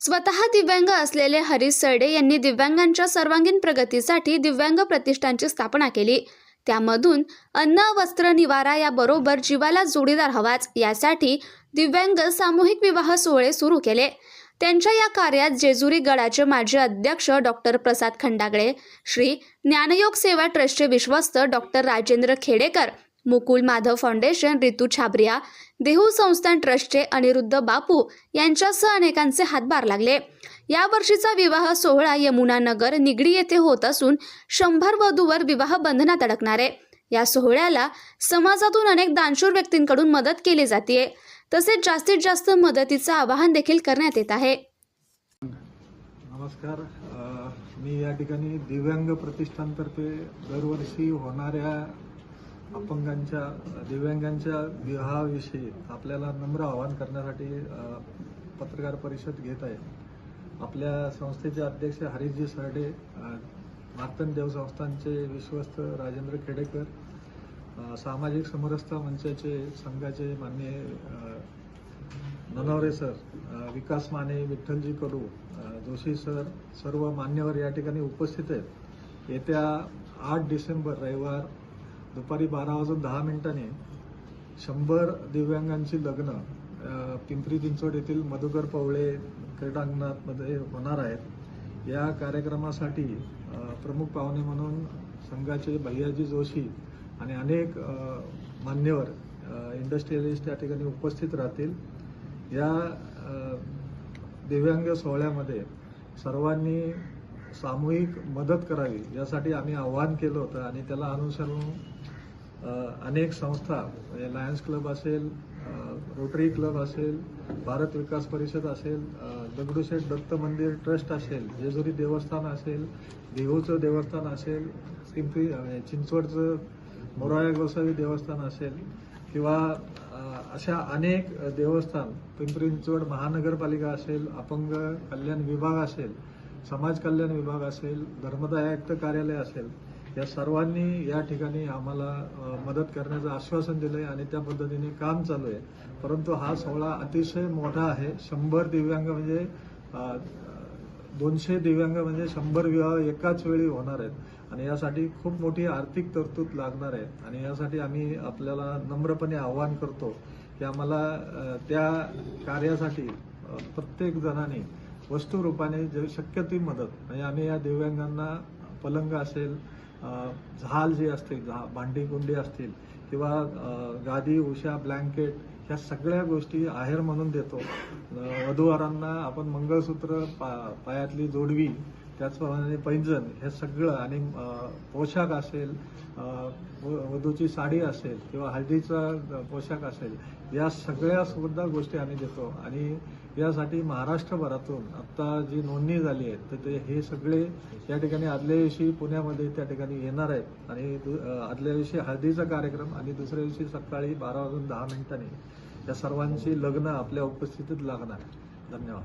स्वतः दिव्यांग असलेले हरीश सरडे यांनी दिव्यांगांच्या सर्वांगीण प्रगतीसाठी दिव्यांग प्रतिष्ठानची स्थापना केली. त्यामधून अन्न वस्त्र निवारा याबरोबर जीवाला जोडीदार हवाच. यासाठी दिव्यांग सामूहिक विवाह सोहळे सुरू केले. त्यांच्या या कार्यात जेजुरी गडाचे माजी अध्यक्ष डॉक्टर प्रसाद खंडागळे श्री ज्ञानयोग सेवा ट्रस्टचे विश्वस्त डॉक्टर राजेंद्र खेडेकर मुकुल माधव फाउंडेशन रितू छाबरिया देहू संस्थान ट्रस्टचे अनिरुद्ध बापू यांच्यासह अनेकांचे हातभार लागले. या वर्षीचा विवाह सोहळा यमुनानगर निगडी येथे होत असून शंभर वधूवर विवाह बंधनात अडकणार. आहे या सोहळ्याला समाजातून अनेक दानशूर व्यक्तींकडून मदत केली जाते तसेच जास्तीत जास्त मदतीचं आवाहन देखील करण्यात येत आहे. नमस्कार. मी या ठिकाणी दिव्यांग प्रतिष्ठानतर्फे दरवर्षी होणाऱ्या अपंगांच्या दिव्यांगांच्या विवाहाविषयी आपल्याला नम्र आवाहन करण्यासाठी पत्रकार परिषद घेत आहे. आपल्या संस्थेचे अध्यक्ष हरीशजी सरडे अ, देव संस्थानचे विश्वस्त राजेंद्र खेडेकर सामाजिक समरसता मंचाचे संघाचे मान्य अ, ननवरे सर विकास माने विठ्ठलजी कडू जोशी सर सर्व मान्यवर या ठिकाणी उपस्थित आहेत. येत्या आठ डिसेंबर रविवार दुपारी बारा वाजून दहा मिनिटांनी शंभर दिव्यांगांची लग्न पिंपरी चिंचवड येथील मधुकर पवळे क्रीडांगणामध्ये होणार आहेत. या कार्यक्रमासाठी प्रमुख पाहुणे म्हणून संघाचे भैयाजी जोशी आणि अनेक मान्यवर इंडस्ट्रियलिस्ट या ठिकाणी उपस्थित राहतील. या दिव्यांग सोहळ्यामध्ये सर्वांनी सामूहिक मदत करावी यासाठी आम्ही आव्हान केलं होतं आणि त्याला अनुसरून अनेक संस्था म्हणजे लायन्स क्लब असेल रोटरी क्लब असेल भारत विकास परिषद असेल दगडूशेठ दत्त मंदिर ट्रस्ट असेल जेजुरी देवस्थान असेल देहूचं देवस्थान असेल पिंपरी चिंचवडचं मोराया गोसावी देवस्थान असेल किंवा अशा अनेक देवस्थान पिंपरी चिंचवड महानगरपालिका असेल अपंग कल्याण विभाग असेल समाज कल्याण विभाग असेल धर्मदाय आयुक्त कार्यालय असेल या सर्वांनी या ठिकाणी आम्हाला मदत करण्याचं आश्वासन दिलं आहे आणि त्या पद्धतीने काम चालू आहे. परंतु हा सोहळा अतिशय मोठा आहे. शंभर दिव्यांग म्हणजे दोनशे दिव्यांग म्हणजे शंभर विवाह एकाच वेळी होणार आहेत. आणि यासाठी खूप मोठी आर्थिक तरतूद लागणार आहे. आणि यासाठी आम्ही आपल्याला नम्रपणे आवाहन करतो की आम्हाला त्या कार्यासाठी प्रत्येक जणांनी वस्तू रूपाने जे शक्य ती मदत. म्हणजे आम्ही या दिव्यांगांना पलंग असेल झाल जे असतील झा भांडी कुंडी असतील किंवा गादी उशा ब्लँकेट ह्या सगळ्या गोष्टी आहेर म्हणून देतो. वधूवरांना आपण मंगळसूत्र पा पायातली जोडवी त्याचप्रमाणे पैंजण हे सगळं आणि पोशाख असेल व- वधूची साडी असेल किंवा हळदीचा पोशाख असेल या सगळ्या सुद्धा गोष्टी आम्ही देतो. आणि यासाठी महाराष्ट्रभरातून आत्ता जी नोंदणी झाली आहे तर ते हे सगळे या ठिकाणी आदल्या दिवशी पुण्यामध्ये त्या ठिकाणी येणार आहेत. आणि दु- आदल्या दिवशी हळदीचा कार्यक्रम आणि दुसऱ्या दिवशी सकाळी बारा वाजून दहा मिनिटांनी या सर्वांची लग्न आपल्या उपस्थितीत लागणार. धन्यवाद.